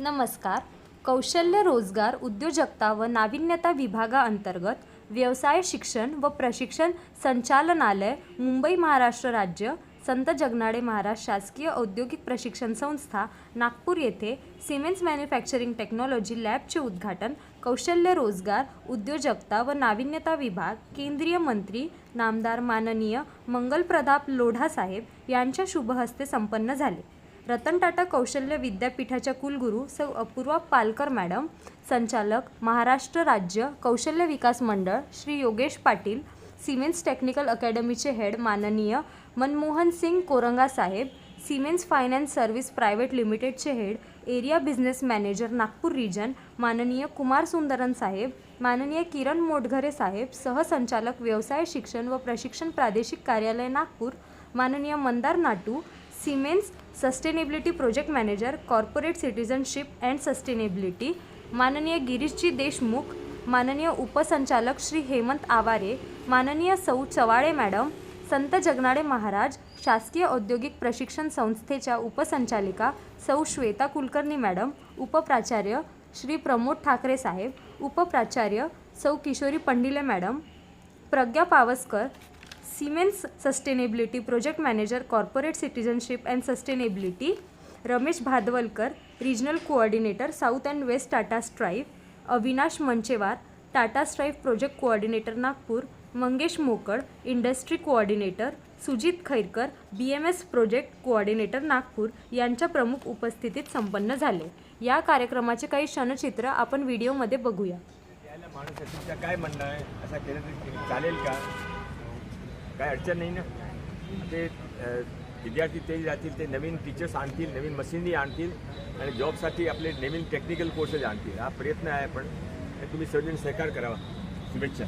नमस्कार. कौशल्य रोजगार उद्योजकता व नाविन्यता विभागाअंतर्गत व्यवसाय शिक्षण व प्रशिक्षण संचालनालय मुंबई महाराष्ट्र राज्य संत जगनाडे महाराज शासकीय औद्योगिक प्रशिक्षण संस्था नागपूर येथे सिमेंट्स मॅन्युफॅक्चरिंग टेक्नॉलॉजी लॅबचे उद्घाटन कौशल्य रोजगार उद्योजकता व नाविन्यता विभाग केंद्रीय मंत्री नामदार माननीय मंगलप्रताप लोढासाहेब यांच्या शुभहस्ते संपन्न झाले. रतन टाटा कौशल्य विद्यापीठाच्या कुलगुरू सौ अपूर्वा पालकर मॅडम संचालक महाराष्ट्र राज्य कौशल्य विकास मंडळ श्री योगेश पाटील सिमेन्स टेक्निकल अकॅडमीचे हेड माननीय मनमोहन सिंग कोरंगा साहेब सिमेन्स फायनान्स सर्व्हिस प्रायव्हेट लिमिटेडचे head area business manager Nagpur region माननीय कुमार सुंदरन साहेब माननीय किरण मोटघरे साहेब सहसंचालक व्यवसाय शिक्षण व प्रशिक्षण प्रादेशिक कार्यालय नागपूर माननीय Mandar Natu Siemens sustainability project manager corporate citizenship and sustainability माननीय गिरीशजी देशमुख माननीय उपसंचालक श्री हेमंत आवारे माननीय सौ चवाळे मॅडम संत जगनाडे महाराज शासकीय औद्योगिक प्रशिक्षण संस्थेच्या उपसंचालिका सौ श्वेता कुलकर्णी मॅडम उपप्राचार्य श्री प्रमोद ठाकरे साहेब उपप्राचार्य सौ Kishori Pandile madam Pradnya Pawaskar Siemens sustainability project manager corporate citizenship and sustainability Ramesh Bhadwalkar regional coordinator south and west Tata Strive Avinash Manchewar Tata Strive project coordinator Nagpur Mangesh Mokal industry coordinator Sujit Khairkar B M S project coordinator Nagpur यांच्या प्रमुख उपस्थितीत संपन्न झाले. या कार्यक्रमाचे काही क्षणचित्र आपण व्हिडिओमध्ये बघूया. माणूस काय म्हणणं आहे? असं केलं चालेल का? काय अडचण नाही ना. ते विद्यार्थी ते जातील ते नवीन टीचर्स आणतील नवीन मशिनी आणतील आणि जॉबसाठी आपले नवीन टेक्निकल कोर्सेस आणतील. हा प्रयत्न आहे पण तुम्ही सर्वजण सहकार करावा. शुभेच्छा.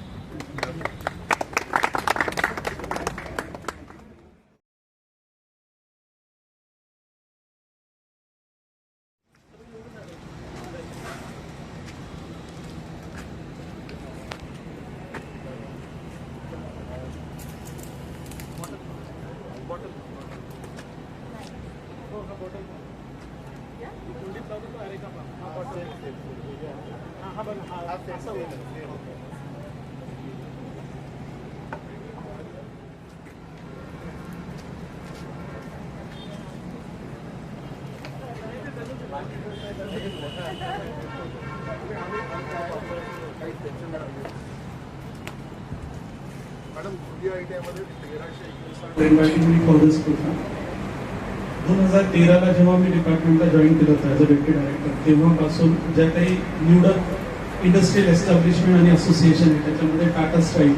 दोन हजार तेराला जेव्हा मी डिपार्टमेंटला जॉईन केलं होतं ॲज अ डेप्टी डायरेक्टर तेव्हापासून ज्या काही निवडक इंडस्ट्रियल एस्टॅब्लिशमेंट आणि असोसिएशन आहे त्याच्यामध्ये टाटा स्टाईल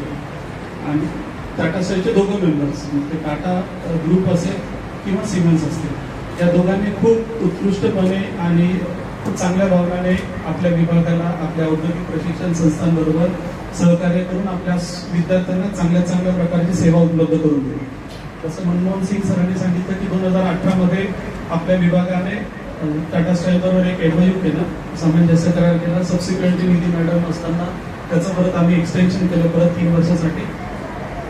आणि टाटा स्टाईलचे दोघं मेंबर्स म्हणजे टाटा ग्रुप असेल किंवा सिमेन्स असतील या दोघांनी खूप उत्कृष्टपणे आणि खूप चांगल्या भावनाने आपल्या विभागाला आपल्या औद्योगिक प्रशिक्षण संस्थांबरोबर सहकार्य करून आपल्या विद्यार्थ्यांना चांगल्या चांगल्या प्रकारची सेवा उपलब्ध करून दिली तसं मनमोहन सिंग सरांनी सांगितलं की दोन हजार अठरामध्ये आपल्या विभागाने टाटा स्टाईल बरोबर एक एमओयू केलं सामंजस्य करार केला. सबसिक्वेंटली निधी मॅडम असताना त्याचं परत आम्ही एक्सटेन्शन केलं परत तीन वर्षासाठी.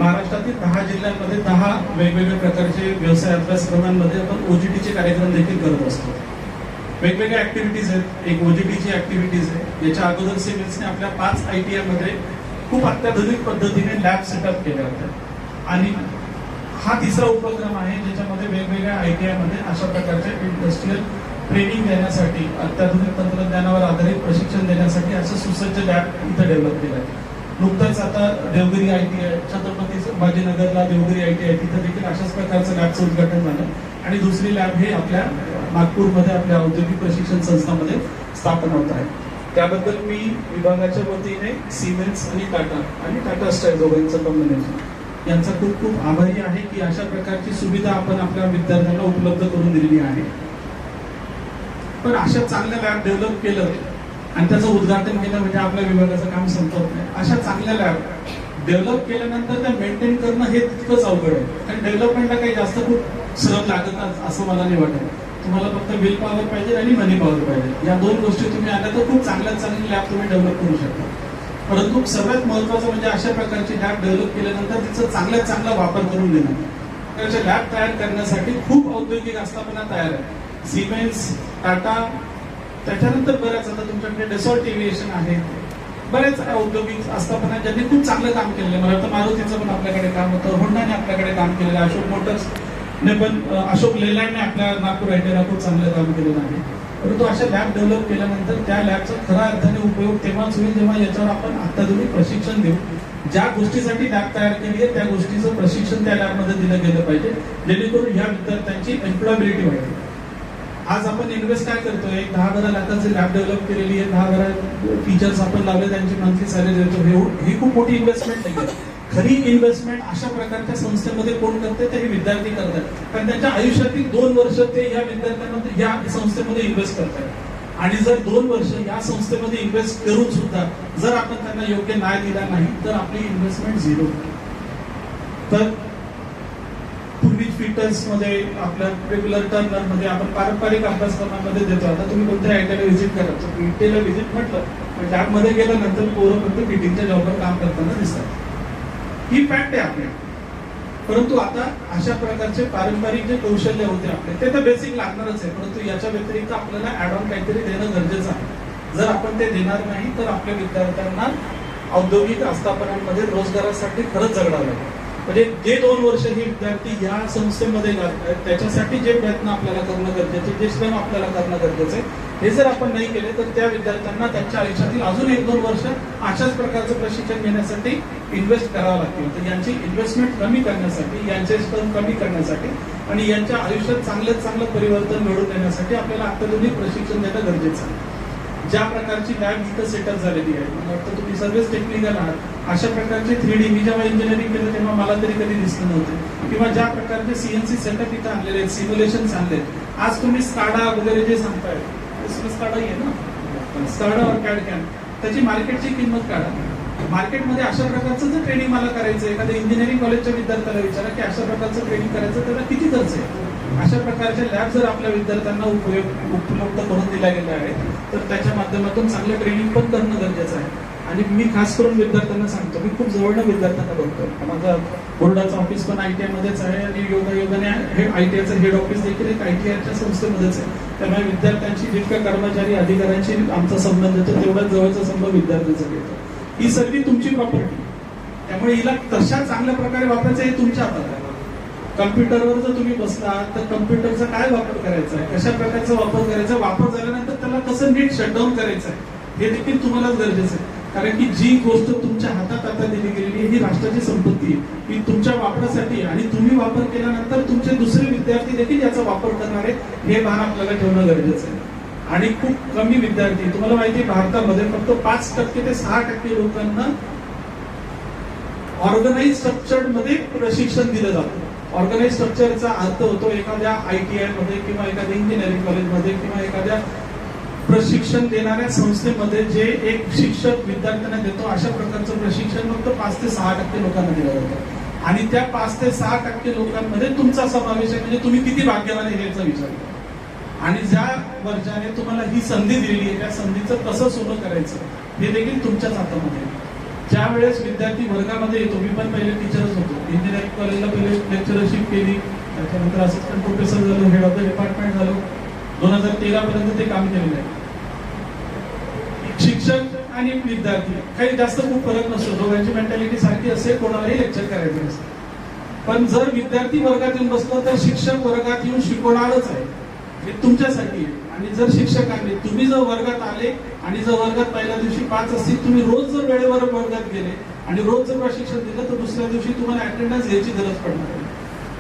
महाराष्ट्रातील दहा जिल्ह्यांमध्ये दहा वेगवेगळ्या प्रकारचे व्यवसाय अभ्यासक्रमांमध्ये आपण ओजीटीचे कार्यक्रम देखील करत असतो. वेगवेगळ्या ऍक्टिव्हिटीज आहेत. एक ओजीटीची ऍक्टिव्हिटीज आहे. याच्या अगोदर सिव्हिल्सने आपल्या पाच आय टी मध्ये खूप अत्याधुनिक पद्धतीने लॅब सेटअप केल्या होत्या. आणि हा तिसरा उपक्रम आहे ज्याच्यामध्ये वेगवेगळ्या आय टी मध्ये अशा प्रकारचे इंडस्ट्रीयल ट्रेनिंग देण्यासाठी अत्याधुनिक तंत्रज्ञानावर आधारित प्रशिक्षण देण्यासाठी असं सुसज्ज लॅब इथं डेव्हलप केलं आहे. नुकतंच आता Devgiri I T I Chhatrapati संभाजीनगरला Devgiri I T I तिथं देखील अशाच प्रकारचं लॅबचं उद्घाटन झालं. आणि दुसरी लॅब हे आपल्या नागपूरमध्ये आपल्या औद्योगिक प्रशिक्षण संस्थामध्ये स्थापन होत आहे. त्याबद्दल मी विभागाच्या वतीने सिमेंट्स आणि टाटा आणि टाटा स्टाईल दोघांचं कॉम्बिनेशन यांचा खूप खूप आभारी आहे की अशा प्रकारची सुविधा आपण आपल्या विद्यार्थ्यांना उपलब्ध करून दिलेली आहे. पण अशा चांगल्या लॅब डेव्हलप केलं आणि त्याचं उद्घाटन केलं म्हणजे आपल्या विभागाचं काम संपत नाही. अशा चांगल्या लॅब डेव्हलप केल्यानंतर त्या मेंटेन करणं हे तितकंच अवघड आहे. कारण डेव्हलपमेंटला काही जास्त खूप श्रम लागत असं मला नाही वाटत. तुम्हाला फक्त विल पॉवर पाहिजे आणि मनी पॉवर पाहिजे. या दोन गोष्टी तुम्ही आल्या तर खूप चांगल्यात चांगली लॅब तुम्ही डेव्हलप करू शकता. परंतु सर्वात महत्वाचं म्हणजे अशा प्रकारची लॅब डेव्हलप केल्यानंतर तिचा चांगल्यात चांगला वापर करून देणं त्याच्या लॅब तयार करण्यासाठी खूप औद्योगिक आस्थापना तयार आहे सिमेंट्स टाटा त्याच्यानंतर बऱ्याच आता तुमच्याकडे डेसॉल्ट एव्हिएशन आहे. बऱ्याच औद्योगिक आस्थापना ज्यांनी खूप चांगलं काम केलेलं आहे. मला वाटतं मारुतीचं पण आपल्याकडे काम होतं होंडाने आपल्याकडे काम केलेलं आहे. अशोक मोटर्स नाही पण अशोक लेलँडने आपल्या नागपूर आय टी खूप चांगलं काम केलेलं आहे. परंतु अशा लॅब डेव्हलप केल्यानंतर त्या लॅबचा खऱ्या अर्थाने उपयोग तेव्हाच होईल जेव्हा याच्यावर आपण अत्याधुनिक प्रशिक्षण देऊ. ज्या गोष्टीसाठी लॅब तयार केली आहे त्या गोष्टीचं प्रशिक्षण त्या लॅबमध्ये दिलं गेलं पाहिजे जेणेकरून ह्या विद्यार्थ्यांची एम्प्लॉयबिलिटी वाढेल. आज आपण इन्व्हेस्ट काय करतोय? एक दहा बारा लाखाची लॅब डेव्हलप केलेली आहे दहा बारा फीचर्स आपण लावले त्यांची मंथली सॅलरी देतो. हे- ही खूप मोठी इन्व्हेस्टमेंट नाही आहे खरी इन्व्हेस्टमेंट अशा प्रकारच्या संस्थेमध्ये कोण करते ते हे विद्यार्थी करतात. कारण त्यांच्या आयुष्यातील दोन वर्ष ते या विद्यार्थ्यांमध्ये या संस्थेमध्ये इन्व्हेस्ट करतात. आणि जर दोन वर्ष या संस्थेमध्ये इन्व्हेस्ट करून सुद्धा जर आपण त्यांना योग्य न्याय दिला नाही तर आपली इन्व्हेस्टमेंट झिरो तर पूर्वी फिटर्समध्ये आपल्या रेग्युलर टर्नरमध्ये आपण पारंपरिक अभ्यासक्रमांमध्ये देतो. आता तुम्ही कोणत्या आयटीला व्हिजिट करा. आयटीला व्हिजिट म्हटलं पण त्यामध्ये गेल्यानंतर पोरं फक्त फिटिंगच्या जॉबवर काम करताना दिसतात. ही फॅक्ट आहे आपल्या परंतु आता अशा प्रकारचे पारंपरिक जे कौशल्य होते आपले ते तर बेसिक लागणारच आहे. परंतु याच्या व्यतिरिक्त आपल्याला ऍड ऑन काहीतरी देणं गरजेचं आहे. जर आपण ते देणार नाही तर आपल्या विद्यार्थ्यांना औद्योगिक आस्थापनांमध्ये रोजगारासाठी खरंच जगडावं लागेल. म्हणजे जे दोन वर्ष हे विद्यार्थी या संस्थेमध्ये घालतात त्याच्यासाठी जे प्रयत्न आपल्याला करणं गरजेचे जे श्रम आपल्याला करणं गरजेचं आहे हे जर आपण नाही केले तर त्या विद्यार्थ्यांना त्यांच्या आयुष्यातील अजून एक दोन वर्ष अशाच प्रकारचं प्रशिक्षण घेण्यासाठी इन्व्हेस्ट करावं लागतील. तर यांची इन्व्हेस्टमेंट कमी करण्यासाठी यांचे श्रम कमी करण्यासाठी आणि यांच्या आयुष्यात चांगल्यात चांगलं परिवर्तन मिळवून देण्यासाठी आपल्याला अत्याधुनिक प्रशिक्षण देणं गरजेचं आहे. ज्या प्रकारची लॅब इथं सेटअप झालेली आहे मला वाटतं तुम्ही सर्वच टेक्निकल आहात अशा प्रकारचे थ्री डी मी जेव्हा इंजिनिअरिंग केलं तेव्हा मला तरी कधी दिसलं नव्हतं. किंवा ज्या प्रकारचे सीएनसी सेटअप इथं आणलेले आहेत सिम्युलेशन आणले आज तुम्ही स्काडा वगैरे जे सांगताय स्काडा आहे ना? स्काडा और कॅड कॅन त्याची मार्केटची किंमत काढा. मार्केटमध्ये अशा प्रकारचं जर ट्रेनिंग मला करायचं आहे एखाद्या इंजिनिअरिंग कॉलेजच्या विद्यार्थ्याला विचारा की अशा प्रकारचं ट्रेनिंग करायचं त्याला किती खर्च आहे? अशा प्रकारच्या लॅब जर आपल्या विद्यार्थ्यांना उपयोग उपलब्ध करून दिल्या गेल्या आहेत तर त्याच्या माध्यमातून चांगलं ट्रेनिंग पण करणं गरजेचं आहे. आणि मी खास करून विद्यार्थ्यांना सांगतो मी खूप जवळनं विद्यार्थ्यांना बघतो माझा बोर्डाचं ऑफिस पण आय टी मध्येच आहे आणि योगा योगाने हे आय टी आयचं हेड ऑफिस देखील एक आय टी आयच्या संस्थेमध्येच आहे. त्यामुळे विद्यार्थ्यांशी जितक्या कर्मचारी अधिकाऱ्यांशी आमचा संबंध येतो तेवढा जवळचा संबंध विद्यार्थ्यांचा येतो. ही सगळी तुमची प्रॉपर्टी त्यामुळे हिला कशा चांगल्या प्रकारे वापरायचं हे तुमच्या हातात आहे. कम्प्युटरवर जर तुम्ही बसला तर कम्प्युटरचा काय वापर करायचा? आहे कशा प्रकारचा वापर करायचा? वापर झाल्यानंतर त्याला कसं नीट शटडाऊन करायचं आहे? हे देखील तुम्हालाच गरजेचं आहे. कारण की जी गोष्ट तुमच्या हातात आता दिली गेलेली आहे ही राष्ट्राची संपत्ती आहे. ही तुमच्या वापरासाठी आणि तुम्ही वापर केल्यानंतर तुमचे दुसरे विद्यार्थी देखील याचा वापर करणार आहेत हे भान आपल्याला ठेवणं गरजेचं आहे. आणि खूप कमी विद्यार्थी तुम्हाला माहिती आहे भारतामध्ये फक्त पाच टक्के ते सहा टक्के लोकांना ऑर्गनाइज स्ट्रक्चरमध्ये प्रशिक्षण दिलं जातं. ऑर्गनाइज स्ट्रक्चरचा अर्थ होतो एखाद्या आय टी आयमध्ये किंवा एखाद्या इंजिनिअरिंग कॉलेजमध्ये किंवा एखाद्या प्रशिक्षण देणाऱ्या संस्थेमध्ये जे एक शिक्षक विद्यार्थ्यांना देतो अशा प्रकारचं प्रशिक्षण फक्त पाच ते सहा टक्के लोकांना दिलं जातं. आणि त्या पाच ते सहा टक्के लोकांमध्ये तुमचा समावेश आहे म्हणजे तुम्ही किती भाग्यवान आहे याचा विचार करा. आणि ज्या वर्षाने तुम्हाला ही संधी दिलेली आहे त्या संधीचं कसं सोनं करायचं हे देखील तुमच्याच हातामध्ये आहे. ज्या वेळेस विद्यार्थी वर्गामध्ये येतो मी पण पहिले टीचरच होतो. इंजिनिअरिंग कॉलेजला पहिले लेक्चरशिप केली. त्याच्यानंतर असिस्टंट प्रोफेसर झालो हेड ऑफ द डिपार्टमेंट झालो. दोन हजार तेरा पर्यंत ते काम केलेलं आहे. शिक्षक आणि विद्यार्थी काही जास्त खूप फरक नसतो. दोघांची मेंटॅलिटी सारखी असेल कोणालाही लेक्चर करायचं नसतं. पण जर विद्यार्थी वर्गात येऊन बसलो तर शिक्षक वर्गात येऊन शिकवणारच आहे. हे तुमच्यासाठी आहे. आणि जर शिक्षकांनी तुम्ही जर वर्गात आले आणि जर वर्गात पहिल्या दिवशी पाच असतील तुम्ही रोज जर वेळेवर वर्गात गेले आणि रोज जर प्रशिक्षण दिलं तर दुसऱ्या दिवशी तुम्हाला अटेंडन्स घ्यायची गरज पडणार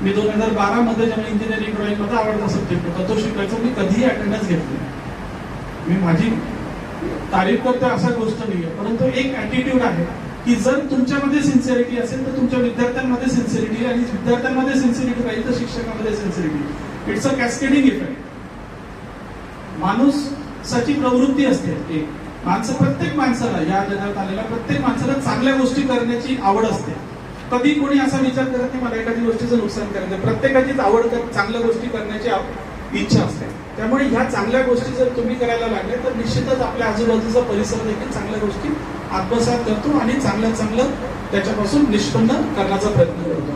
मी दोन हजार बारा मध्ये जेव्हा इंजिनिअरिंग ड्रॉइंगमध्ये आवडता सब्जेक्ट होता तो शिकायचा मी कधीही अटेंडन्स घेतली नाही. मी माझी तारीफ करते असा गोष्ट नाही आहे परंतु एक ऍटिट्यूड आहे की जर तुमच्यामध्ये सिन्सिअरिटी असेल तर तुमच्या विद्यार्थ्यांमध्ये सिन्सिअरिटी आणि विद्यार्थ्यांमध्ये सिन्सिअरिटी राहील तर शिक्षकामध्ये sincerity it's a cascading effect माणूस सची प्रवृत्ती असते. एक माणसं प्रत्येक माणसाला या जगात आलेल्या प्रत्येक माणसाला चांगल्या गोष्टी करण्याची आवड असते. कधी कोणी असा विचार करत नाही मला एखादी गोष्टीचं नुकसान करायचं प्रत्येकाचीच आवड कर चांगल्या गोष्टी करण्याची इच्छा असते. त्यामुळे ह्या चांगल्या गोष्टी जर तुम्ही करायला लागले तर निश्चितच आपल्या आजूबाजूचा परिसर देखील चांगल्या गोष्टी आत्मसात करतो आणि चांगलं चांगलं त्याच्यापासून निष्पन्न करण्याचा प्रयत्न करतो.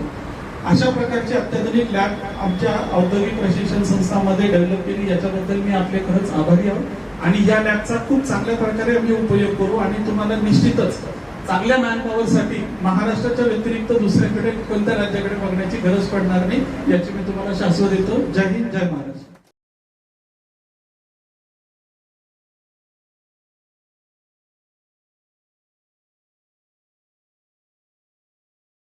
अशा प्रकारची अत्याधुनिक लॅब आमच्या औद्योगिक प्रशिक्षण संस्थांमध्ये डेव्हलप केली. याच्याबद्दल मी आपले खरंच आभारी आहोत. आणि या लॅबचा खूप चांगल्या प्रकारे आम्ही उपयोग करू आणि तुम्हाला निश्चितच चांगल्या मॅनपॉवरसाठी महाराष्ट्राच्या व्यतिरिक्त दुसऱ्याकडे कोणत्या राज्याकडे बघण्याची गरज पडणार नाही याची मी तुम्हाला शाश्वत देतो. जय हिंद जय महाराष्ट्र.